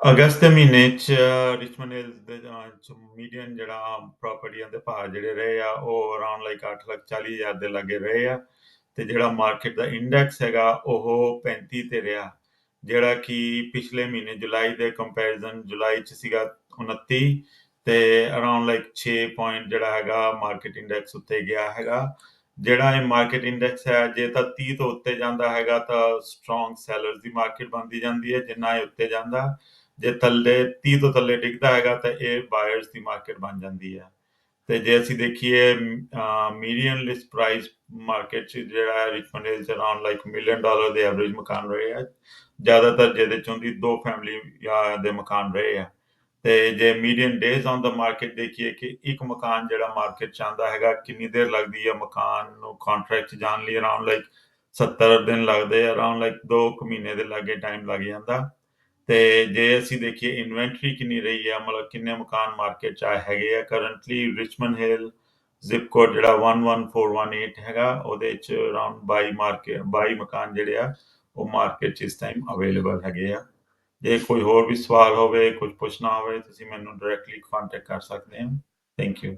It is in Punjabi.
ਅਗਸਤ ਦੇ ਮਹੀਨੇ 'ਚ ਰਿਚਮਨ ਹਿਲਸ ਦੇ ਜਾਂ 'ਚ ਮੀਡੀਅਨ ਜਿਹੜਾ ਪ੍ਰਾਪਰਟੀਆਂ ਦੇ ਭਾਅ ਜਿਹੜੇ ਰਹੇ ਆ ਉਹ ਅਰਾਊਂਡ ਲਾਈਕ 8,40,000 ਦੇ ਲਾਗੇ ਰਹੇ ਆ। ਤੇ ਜਿਹੜਾ ਮਾਰਕੀਟ ਦਾ ਇੰਡੈਕਸ ਹੈਗਾ ਉਹ 35 ਤੇ ਰਿਹਾ। ਜਿਹੜਾ ਕਿ ਪਿਛਲੇ ਮਹੀਨੇ ਜੁਲਾਈ ਦੇ ਕੰਪੈਰੀਜ਼ਨ ਜੁਲਾਈ 'ਚ ਸੀਗਾ 29 ਤੇ ਅਰਾਊਂਡ ਲਾਈਕ 6 ਪੁਆਇੰਟ ਜਿਹੜਾ ਹੈਗਾ ਮਾਰਕੀਟ ਇੰਡੈਕਸ ਉੱਤੇ ਗਿਆ ਹੈਗਾ। ਜਿਹੜਾ ਇਹ ਮਾਰਕੀਟ ਇੰਡੈਕਸ ਹੈ ਜੇ ਤਾਂ 30 ਤੋਂ ਉੱਤੇ ਜਾਂਦਾ ਹੈਗਾ ਤਾਂ ਸਟਰੋਂਗ ਸੈਲਰਸ ਦੀ ਮਾਰਕੀਟ ਬਣਦੀ ਜਾਂਦੀ ਹੈ ਜਿੰਨਾ ਇਹ ਉੱਤੇ ਜਾਂਦਾ। ਜੇ ਥੱਲੇ 30 ਤੋਂ ਥੱਲੇ ਡਿੱਗਦਾ ਹੈਗਾ ਤਾਂ ਇਹ ਬਾਇਰਸ ਦੀ ਮਾਰਕੀਟ ਬਣ ਜਾਂਦੀ ਹੈ। ਤੇ ਜੇ ਅਸੀਂ ਦੇਖੀਏ ਮੀਡੀਅਨ ਲਿਸਟ ਪ੍ਰਾਈਸ ਮਾਰਕੀਟ 'ਚ ਜਿਹੜਾ ਹੈ ਰਿਚਮੰਡ 'ਚ ਅਰਾਊਂਡ ਲਾਈਕ ਮਿਲੀਅਨ ਡਾਲਰ ਦੇ ਐਵਰੇਜ ਮਕਾਨ ਰਹੇ ਆ। ਜ਼ਿਆਦਾਤਰ ਜਿਹਦੇ ਚੋਂ ਦੀ ਦੋ ਫੈਮਿਲੀ ਦੇ ਮਕਾਨ ਰਹੇ ਆ। ਤੇ ਜੇ ਮੀਡੀਅਨ ਡੇਜ਼ ਔਨ ਦਾ ਮਾਰਕੀਟ ਦੇਖੀਏ ਕਿ ਇੱਕ ਮਕਾਨ ਜਿਹੜਾ ਮਾਰਕੀਟ ਚ ਆਂਦਾ ਹੈਗਾ, ਕਿੰਨੀ ਦੇਰ ਲੱਗਦੀ ਹੈ ਮਕਾਨ ਨੂੰ ਕੰਟਰੈਕਟ ਜਾਣ ਲਈ? ਅਰਾਊਂਡ ਲਾਈਕ 70 ਦਿਨ ਲੱਗਦੇ ਆ ਅਰਾਊਂਡ ਲਾਈਕ 2 ਮਹੀਨੇ ਦੇ ਲਾਗੇ ਟਾਈਮ ਲੱਗ ਜਾਂਦਾ। ਤੇ ਜੇ ਅਸੀਂ ਦੇਖੀਏ ਇਨਵੈਂਟਰੀ ਕਿੰਨੀ ਰਹੀ ਹੈ ਮਤਲਬ ਕਿੰਨੇ ਮਕਾਨ ਮਾਰਕੀਟ ਚ ਆਏ ਹੈਗੇ ਆ currently Richmond Hill zip code ਜਿਹੜਾ 11418 ਹੈਗਾ, ਉਹਦੇ ਚ ਅਰਾਊਂਡ 22 ਮਾਰਕੀਟ 22 ਮਕਾਨ ਜਿਹੜੇ ਆ, ਉਹ ਮਾਰਕੀਟ ਚ ਇਸ ਟਾਈਮ ਅਵੇਲੇਬਲ ਹੈਗੇ ਆ। ਜੇ ਕੋਈ ਹੋਰ ਵੀ ਸਵਾਲ ਹੋਵੇ, ਕੁਝ ਪੁੱਛਣਾ ਹੋਵੇ, ਤੁਸੀਂ ਮੈਨੂੰ ਡਾਇਰੈਕਟਲੀ ਕੰਟੈਕਟ ਕਰ ਸਕਦੇ ਹੋ। Thank you